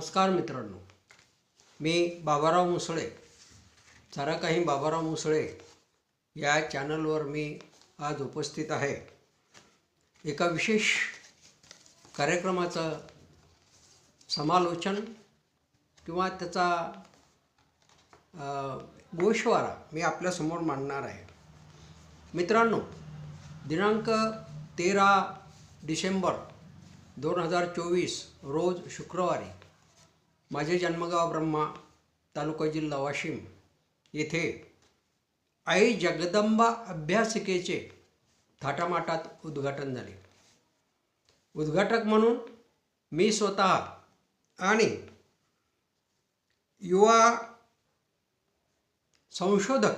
नमस्कार मित्रांनो. मी बाबाराव मुसळे जरा काही बाबाराव मुसळे या चॅनलवर मी आज उपस्थित आहे. एका विशेष कार्यक्रमाचं समालोचन किंवा त्याचा गोषवारा मी आपल्यासमोर मांडणार आहे. मित्रांनो दिनांक तेरा डिसेंबर दोन हजार चोवीस रोज शुक्रवारी माझे जन्मगाव ब्रह्मा तालुका जिल्हा वाशिम. येथे आई जगदंबा अभ्यासिकेचे थाटामाटात उद्घाटन झाले. उद्घाटक म्हणून मी स्वतः आणि युवा संशोधक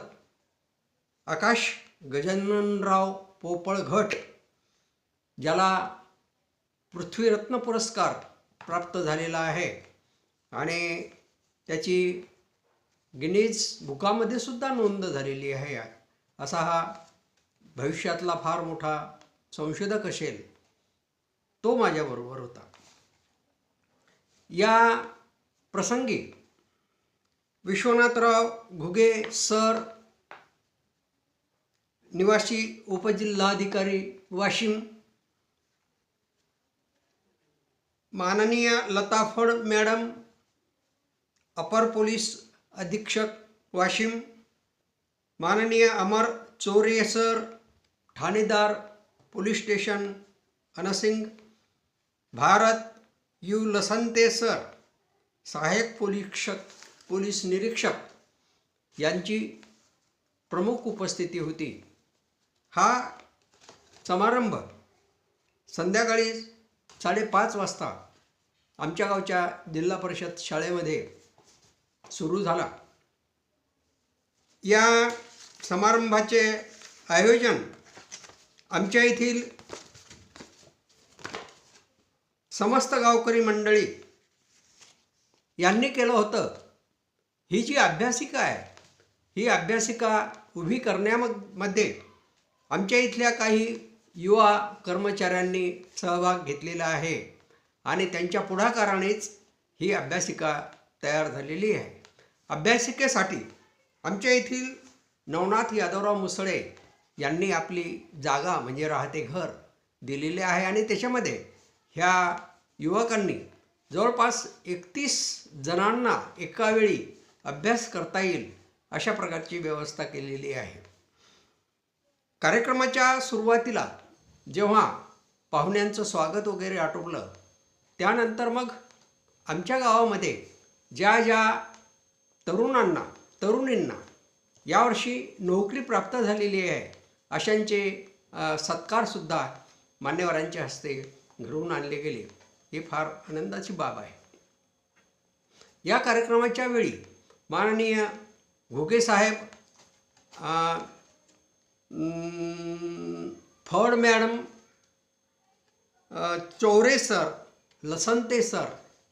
आकाश गजाननराव पोपळघट ज्याला पृथ्वीरत्न पुरस्कार प्राप्त झालेला आहे. आणि त्याची गिनीज बुकामध्ये सुद्धा नोंद झालेली आहे. असा हा भविष्यातला फार मोठा संशोधक असेल तो माझ्याबरोबर होता. या प्रसंगी विश्वनाथराव घुगे सर निवासी उपजिल्हाधिकारी वाशिम माननीय लता फड मॅडम अपर पोलीस अधीक्षक वाशिम माननीय अमर चोरे सर ठाणेदार police station Ansing Bharat U Lasante sir सहाय्यक पोलीक्षक पोलीस निरीक्षक यांची प्रमुख उपस्थिती होती. हा समारंभ संध्याकाळी साडेपाच वाजता आमच्या गावच्या जिल्हा परिषद शाळेमध्ये सुरू झाला. या समारंभाचे आयोजन आमच्या येथील समस्त गावकरी मंडळी यांनी केलं होतं. ही जी अभ्यासिका आहे ही अभ्यासिका उभी करण्यामध्ये आमच्या इथल्या काही युवा कर्मचाऱ्यांनी सहभाग घेतलेला आहे आणि त्यांच्या पुढाकारानेच ही अभ्यासिका तयार झालेली आहे. अभ्यासिकेसाठी आमच्या येथील नवनाथ यादवराव मुसळे यांनी आपली जागा म्हणजे राहते घर दिलेले आहे. आणि त्याच्यामध्ये ह्या युवकांनी जवळपास एकतीस जणांना एका वेळी अभ्यास करता येईल अशा प्रकारची व्यवस्था केलेली आहे. कार्यक्रमाच्या सुरुवातीला जेव्हा पाहुण्यांचं स्वागत वगैरे आटोपलं त्यानंतर मग आमच्या गावामध्ये ज्या ज्या तरुणांना तरुणींना यावर्षी नोकरी प्राप्त झालेली आहे. अशांचे सत्कारसुद्धा मान्यवरांच्या हस्ते घडवून आणले गेले. ही फार आनंदाची बाब आहे. या कार्यक्रमाच्या वेळी माननीय Ghogesaheb Phad madam Chaure sir Lasante sir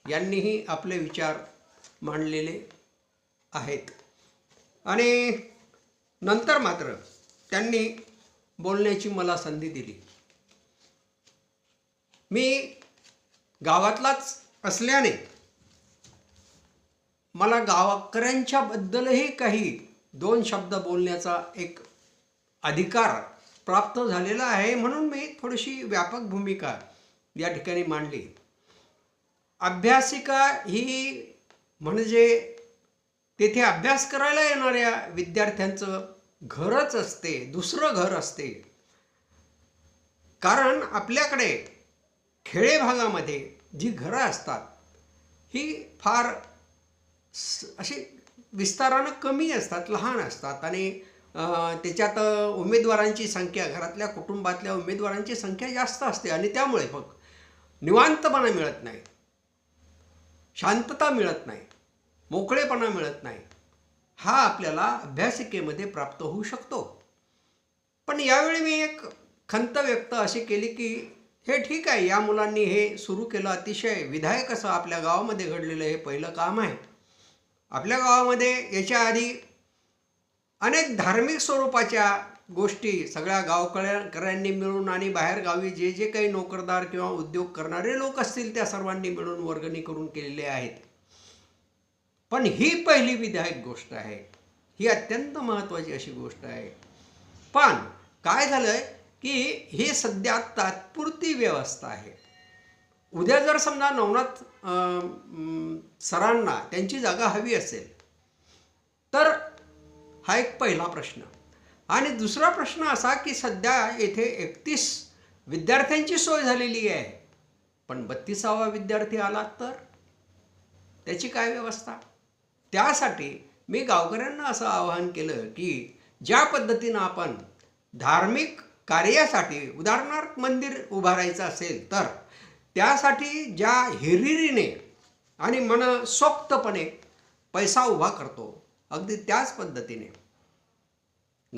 यांनीही आपले विचार मांडलेले आहेत. आणि नंतर मात्र त्यांनी बोलण्याची मला संधी दिली. मी गावातलाच असल्याने मला गावाकऱ्यांच्याबद्दलही काही दोन शब्द बोलण्याचा एक अधिकार प्राप्त झालेला आहे म्हणून मी थोडीशी व्यापक भूमिका या ठिकाणी मांडली. अभ्यासिका ही म्हणजे तेथे अभ्यास करायला येणाऱ्या विद्यार्थ्यांचं घरच असते दुसरं घर असते. कारण आपल्याकडे खेडे भागामध्ये जी घरं असतात ही फार अशी विस्तारानं कमी असतात लहान असतात आणि त्याच्यात उमेदवारांची संख्या घरातल्या कुटुंबातल्या उमेदवारांची संख्या जास्त असते आणि त्यामुळे मग निवांतपणा मिळत नाही. शांतता मिळत नाही. मोकळेपणा मिळत नाही. हा आपल्याला अभ्यासिकेमध्ये प्राप्त होऊ शकतो. पण यावेळी मी एक खंत व्यक्त अशी केली की हे ठीक आहे या मुलांनी हे सुरू केलं. अतिशय विधायक असं आपल्या गावामध्ये घडलेलं हे पहिलं काम आहे. आपल्या गावामध्ये याच्या आधी अनेक धार्मिक स्वरूपाच्या गोष्टी सगळ्या गावकऱ्यांनी मिळून आणि बाहेरगावी जे जे काही नोकरदार किंवा उद्योग करणारे लोक असतील त्या सर्वांनी मिळून वर्गणी करून केलेले आहेत. पण ही पहिली विधायक गोष्ट आहे. ही अत्यंत महत्त्वाची अशी गोष्ट आहे. पण काय झालंय की ही सध्या तात्पुरती व्यवस्था आहे. उद्या जर समजा नवनाथ सरांना त्यांची जागा हवी असेल तर हा एक पहिला प्रश्न. आणि दुसरा प्रश्न असा की सध्या येथे एकतीस विद्यार्थ्यांची सोय झालेली आहे. पण बत्तीसावा विद्यार्थी आला तर? त्याची काय व्यवस्था? त्यासाठी मी गावकऱ्यांना असं आवाहन केलं की ज्या पद्धतीनं आपण धार्मिक कार्यासाठी उदाहरणार्थ मंदिर उभारायचं असेल तर त्यासाठी ज्या हिरिरीने आणि मनसोक्तपणे पैसा उभा करतो अगदी त्याच पद्धतीने.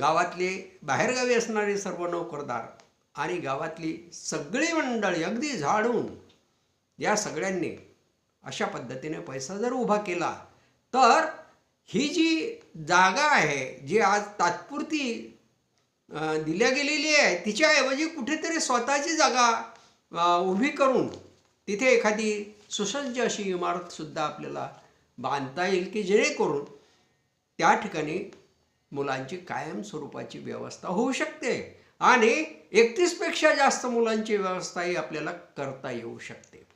गावातले बाहेरगावी असणारे सर्व नोकरदार आणि गावातली सगळी मंडळी अगदी झाडून या सगळ्यांनी अशा पद्धतीने पैसा जर उभा केला तर ही जी जागा आहे जी आज तात्पुरती दिल्या गेलेली आहे तिच्याऐवजी कुठेतरी स्वतःची जागा उभी करून तिथे एखादी सुसज्ज अशी इमारतसुद्धा आपल्याला बांधता येईल की जेणेकरून त्या ठिकाणी मुलांची कायम स्वरूपाची व्यवस्था होऊ शकते आणि एकतीसपेक्षा जास्त मुलांची व्यवस्थाही आपल्याला करता येऊ शकते.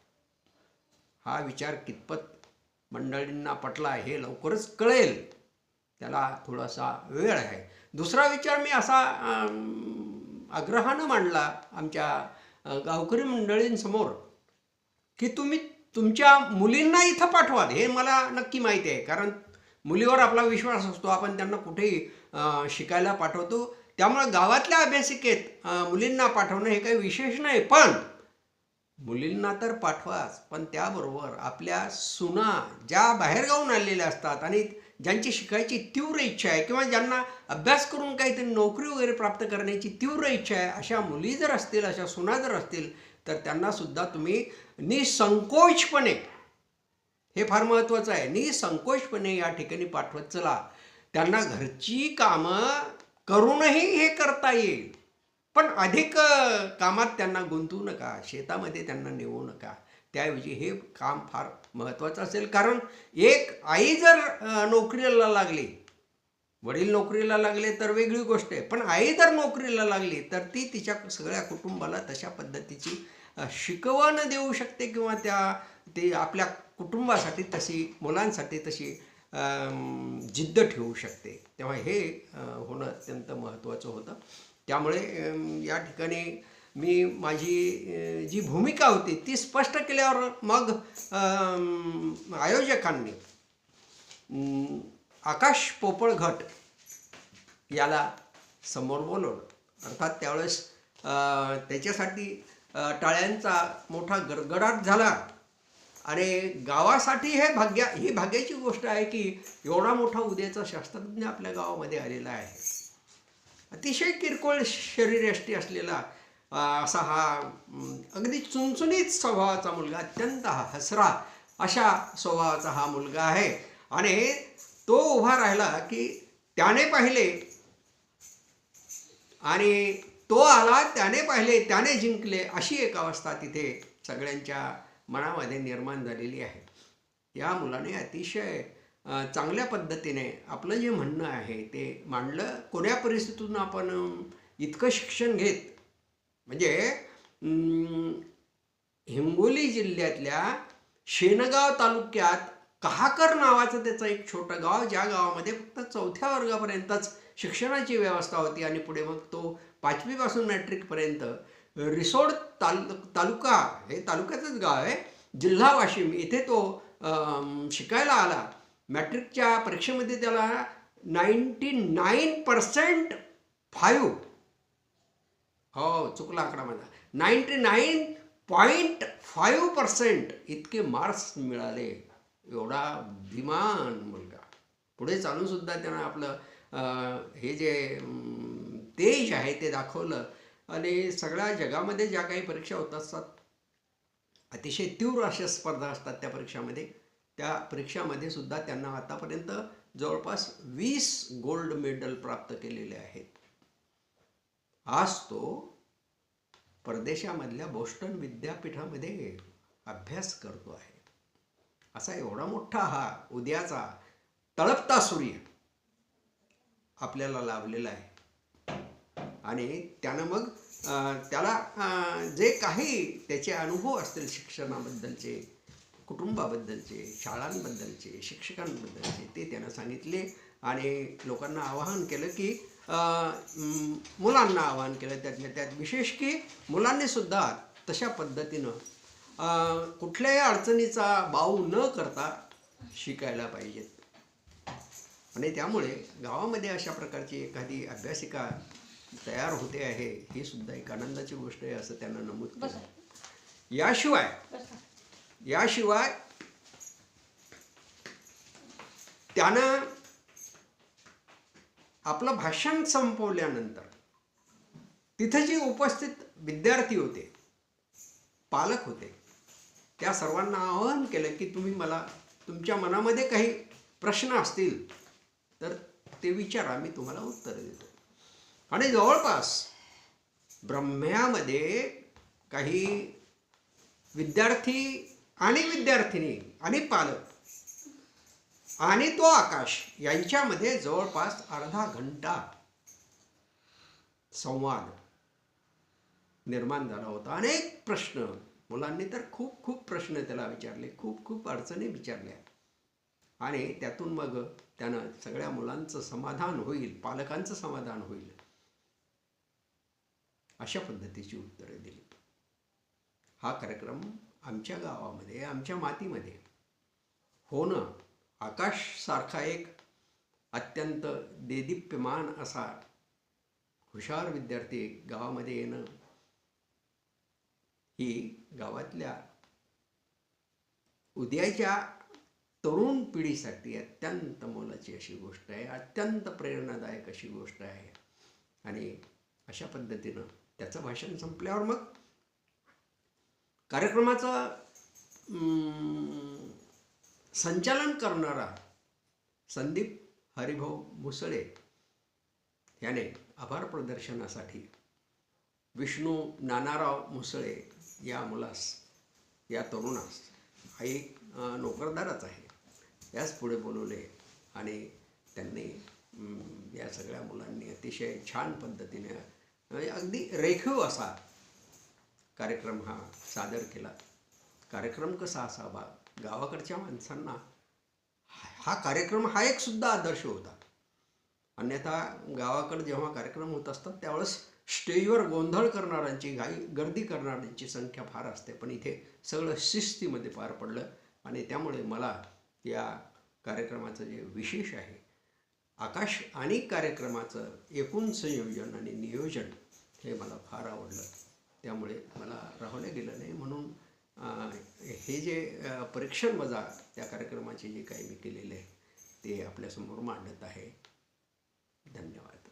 हा विचार कितपत मंडळींना पटला हे लवकरच कळेल. त्याला थोडासा वेळ आहे. दुसरा विचार मी असा आग्रहानं मांडला आमच्या गावकरी मंडळींसमोर की तुम्ही तुमच्या मुलींना इथं पाठवाल. हे मला नक्की माहिती आहे. कारण मुलीवर आपला विश्वास असतो. आपण त्यांना कुठेही शिकायला पाठवतो. त्यामुळे गावातल्या अभ्यासिकेत मुलींना पाठवणं हे काही विशेष नाही. पण मुलींना तर पाठवाच पण त्याबरोबर आपल्या सुना ज्या बाहेरगावून आलेल्या असतात आणि ज्यांची शिकायची तीव्र इच्छा आहे किंवा ज्यांना अभ्यास करून काहीतरी नोकरी वगैरे प्राप्त करण्याची तीव्र इच्छा आहे अशा मुली जर असतील अशा सुना जर असतील तर त्यांना सुद्धा तुम्ही निसंकोचपणे हे फार महत्त्वाचं आहे निसंकोचपणे या ठिकाणी पाठवत चला. त्यांना घरची कामं करूनही हे करता येईल. पण अधिक कामात त्यांना गुंतवू नका शेतामध्ये त्यांना नेऊ नका. त्याऐवजी हे काम फार महत्त्वाचं असेल. कारण एक आई जर नोकरीला लागली वडील नोकरीला लागले तर वेगळी गोष्ट आहे. पण आई जर नोकरीला लागली तर ती तिच्या सगळ्या कुटुंबाला तशा पद्धतीची शिकवण देऊ शकते किंवा त्या ते आपल्या कुटुंबासाठी तशी मुलांसाठी तशी जिद्द ठेवू शकते. तेव्हा हे होणं अत्यंत महत्त्वाचं होतं. त्यामुळे या ठिकाणी मी माझी जी भूमिका होती ती स्पष्ट केल्यावर मग आयोजकांनी आकाश पोपळघट याला समोर बोलवलं. अर्थात त्यावेळेस त्याच्यासाठी टाळ्यांचा मोठा गडगडाट झाला. आणि गावासाठी हे भाग्या ही भाग्याची गोष्ट आहे की एवढा मोठा उद्याचा शास्त्रज्ञ आपल्या गावामध्ये आलेला आहे. अतिशय किरकोळ शरीरयष्टी असलेला असा हा अगदी चुनचुनीत स्वभावाचा मुलगा अत्यंत हा हसरा अशा स्वभावाचा हा मुलगा आहे. आणि तो उभा राहिला की त्याने पाहिले. आणि तो आला त्याने पाहिले त्याने जिंकले अशी एक अवस्था तिथे सगळ्यांच्या मनामध्ये निर्माण झालेली आहे. या मुलाने अतिशय चांगल्या पद्धतीने आपलं जे म्हणणं आहे ते मांडलं. कोण्या परिस्थितीतून आपण इतकं शिक्षण घेत? म्हणजे हिंगोली जिल्ह्यातल्या शेनगाव तालुक्यात कहाकर नावाचं त्याचं एक छोटं गाव ज्या गावामध्ये फक्त चौथ्या वर्गापर्यंतच शिक्षणाची व्यवस्था होती आणि पुढे मग तो पाचवीपासून मॅट्रिकपर्यंत रिसोड ताल तालुका हे तालुक्याचंच गाव आहे. जिल्हा वाशिम इथे तो शिकायला आला. मॅट्रिकच्या परीक्षेमध्ये त्याला नाईन्टी नाईन पर्सेंट फाईव्ह. हो चुकला आकडा माझा. Ninety nine point five percent इतके मार्क्स मिळाले. एवढा विमान मुलगा. पुढे चालून सुद्धा त्यानं आपलं हे जे तेज आहे ते दाखवलं. आणि सगळ्या जगामध्ये ज्या काही परीक्षा होत असतात अतिशय तीव्र अशा स्पर्धा असतात त्या परीक्षामध्ये. त्या परीक्षामध्ये सुद्धा त्यांना आतापर्यंत जवळपास वीस गोल्ड मेडल प्राप्त केलेले आहेत. आज तो परदेशामधल्या बोस्टन विद्यापीठामध्ये अभ्यास करतो आहे. असा एवढा मोठा हा उद्याचा तळपता सूर्य आपल्याला लाभलेला आहे. आणि त्यानं मग त्याला जे काही त्याचे अनुभव असतील शिक्षणाबद्दलचे कुटुंबाबद्दलचे शाळांबद्दलचे शिक्षकांबद्दलचे ते त्यानं सांगितले आणि लोकांना आवाहन केलं की मुलांना आवाहन केलं त्यातल्या त्यात विशेष की मुलांनी सुद्धा तशा पद्धतीनं कुठल्याही अडचणीचा बाऊ न करता शिकायला पाहिजेत. आणि त्यामुळे गावामध्ये अशा प्रकारची एखादी अभ्यासिका तयार होते आहे ही सुद्धा एक आनंदाची गोष्ट आहे असं त्यांना नमूद केलं. याशिवाय याशिवाय त्यानं आपलं भाषण संपवल्यानंतर तिथे जे उपस्थित विद्यार्थी होते पालक होते त्या सर्वांना आवाहन केलं की तुम्ही मला तुमच्या मनामध्ये काही प्रश्न असतील तर ते विचारा मी तुम्हाला उत्तर देतो. आणि जवळपास ब्रह्म्यामध्ये काही विद्यार्थी आणि विद्यार्थिनी आणि पालक आणि तो आकाश यांच्यामध्ये जवळपास अर्धा घंटा संवाद निर्माण झाला होता. अनेक प्रश्न. मुलांनी तर खूप खूप प्रश्न त्याला विचारले खूप खूप अडचणी विचारल्या. आणि त्यातून मग त्यानं सगळ्या मुलांचं समाधान होईल पालकांचं समाधान होईल अशा पद्धतीची उत्तरे दिली. हा कार्यक्रम आमच्या गावामध्ये आमच्या मातीमध्ये होणं आकाशसारखा एक अत्यंत देदीप्यमान असा हुशार विद्यार्थी गावामध्ये येणं ही गावातल्या उद्याच्या तरुण पिढीसाठी अत्यंत मोलाची अशी गोष्ट आहे अत्यंत प्रेरणादायक अशी गोष्ट आहे. आणि अशा पद्धतीनं त्याचं भाषण संपल्यावर मग कार्यक्रमाचा संचालन करणारा संदीप हरिभाऊ मुसळे याने आभार प्रदर्शनासाठी विष्णू नानाराव मुसळे या मुलास या तरुणास हा एक नोकरदारच आहे. याच पुढे बोलवले आणि त्यांनी या सगळ्या मुलांनी अतिशय छान पद्धतीने अगदी रेखीव असा कार्यक्रम हा सादर केला. कार्यक्रम कसा असावा? गावाकडच्या माणसांना हा कार्यक्रम हा एक सुद्धा आदर्श होता. अन्यथा गावाकडे जेव्हा कार्यक्रम होत असतात त्यावेळेस स्टेजवर गोंधळ करणाऱ्यांची घाई गर्दी करणाऱ्यांची संख्या फार असते. पण इथे सगळं शिस्तीमध्ये पार पडलं आणि त्यामुळे मला या कार्यक्रमाचं जे विशेष आहे आकाश आणि कार्यक्रमाचं एकूण संयोजन आणि नियोजन हे मला फार आवडलं. त्यामुळे मला राहवलं गेलं नाही. म्हणून हे जे परीक्षण वजा त्या कार्यक्रमाचे जे काही मी केलेले आहे ते आपल्यासमोर मांडत आहे. धन्यवाद.